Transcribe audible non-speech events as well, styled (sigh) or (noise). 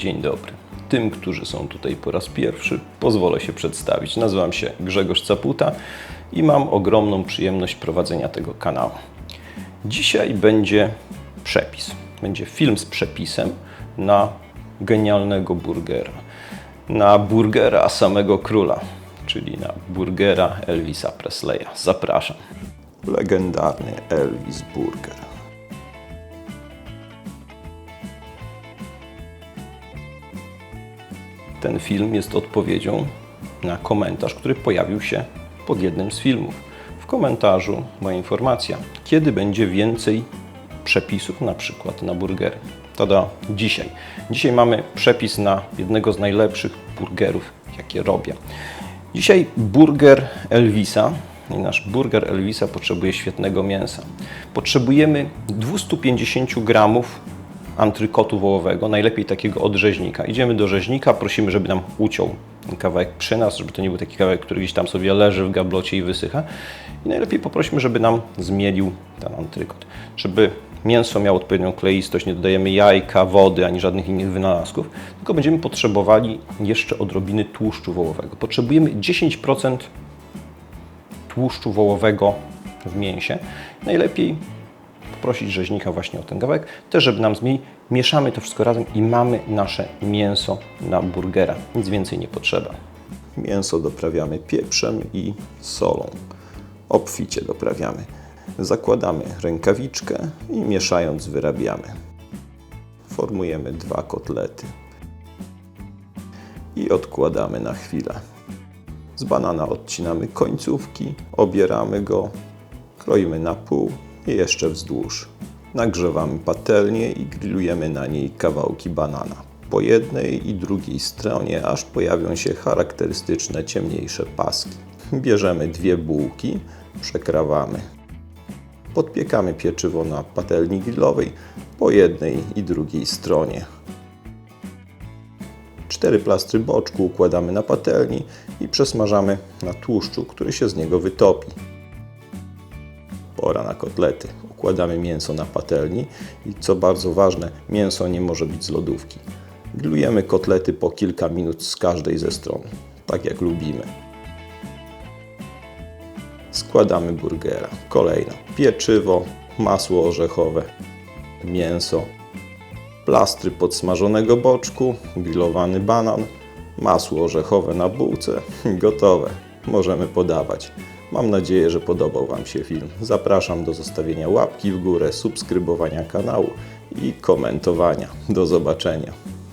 Dzień dobry. Tym, którzy są tutaj po raz pierwszy, pozwolę się przedstawić. Nazywam się Grzegorz Caputa i mam ogromną przyjemność prowadzenia tego kanału. Dzisiaj będzie przepis. Będzie film z przepisem na genialnego burgera. Na burgera samego króla, czyli na burgera Elvisa Presleya. Zapraszam. Legendarny Elvis Burger. Ten film jest odpowiedzią na komentarz, który pojawił się pod jednym z filmów. W komentarzu była informacja, kiedy będzie więcej przepisów, na przykład na burgery. Tada, dzisiaj. Dzisiaj mamy przepis na jednego z najlepszych burgerów, jakie robię. Dzisiaj burger Elvisa. I nasz burger Elvisa potrzebuje świetnego mięsa. Potrzebujemy 250 gramów antrykotu wołowego, najlepiej takiego od rzeźnika. Idziemy do rzeźnika, prosimy, żeby nam uciął kawałek przy nas, żeby to nie był taki kawałek, który gdzieś tam sobie leży w gablocie i wysycha. I najlepiej poprosimy, żeby nam zmielił ten antrykot. Żeby mięso miało odpowiednią kleistość, nie dodajemy jajka, wody ani żadnych innych wynalazków, tylko będziemy potrzebowali jeszcze odrobiny tłuszczu wołowego. Potrzebujemy 10% tłuszczu wołowego w mięsie. Najlepiej poprosić rzeźnika właśnie o ten kawałek, też żeby nam zmienić. Mieszamy to wszystko razem i mamy nasze mięso na burgera. Nic więcej nie potrzeba. Mięso doprawiamy pieprzem i solą. Obficie doprawiamy. Zakładamy rękawiczkę i mieszając wyrabiamy. Formujemy dwa kotlety i odkładamy na chwilę. Z banana odcinamy końcówki, obieramy go, kroimy na pół i jeszcze wzdłuż. Nagrzewamy patelnię i grillujemy na niej kawałki banana. Po jednej i drugiej stronie aż pojawią się charakterystyczne ciemniejsze paski. Bierzemy dwie bułki, przekrawamy. Podpiekamy pieczywo na patelni grillowej po jednej i drugiej stronie. Cztery plastry boczku układamy na patelni i przesmażamy na tłuszczu, który się z niego wytopi. Pora na kotlety. Układamy mięso na patelni i co bardzo ważne, mięso nie może być z lodówki. Grillujemy kotlety po kilka minut z każdej ze stron, tak jak lubimy. Składamy burgera. Kolejno pieczywo, masło orzechowe, mięso, plastry podsmażonego boczku, grillowany banan, masło orzechowe na bułce. (laughs) Gotowe. Możemy podawać. Mam nadzieję, że podobał Wam się film. Zapraszam do zostawienia łapki w górę, subskrybowania kanału i komentowania. Do zobaczenia.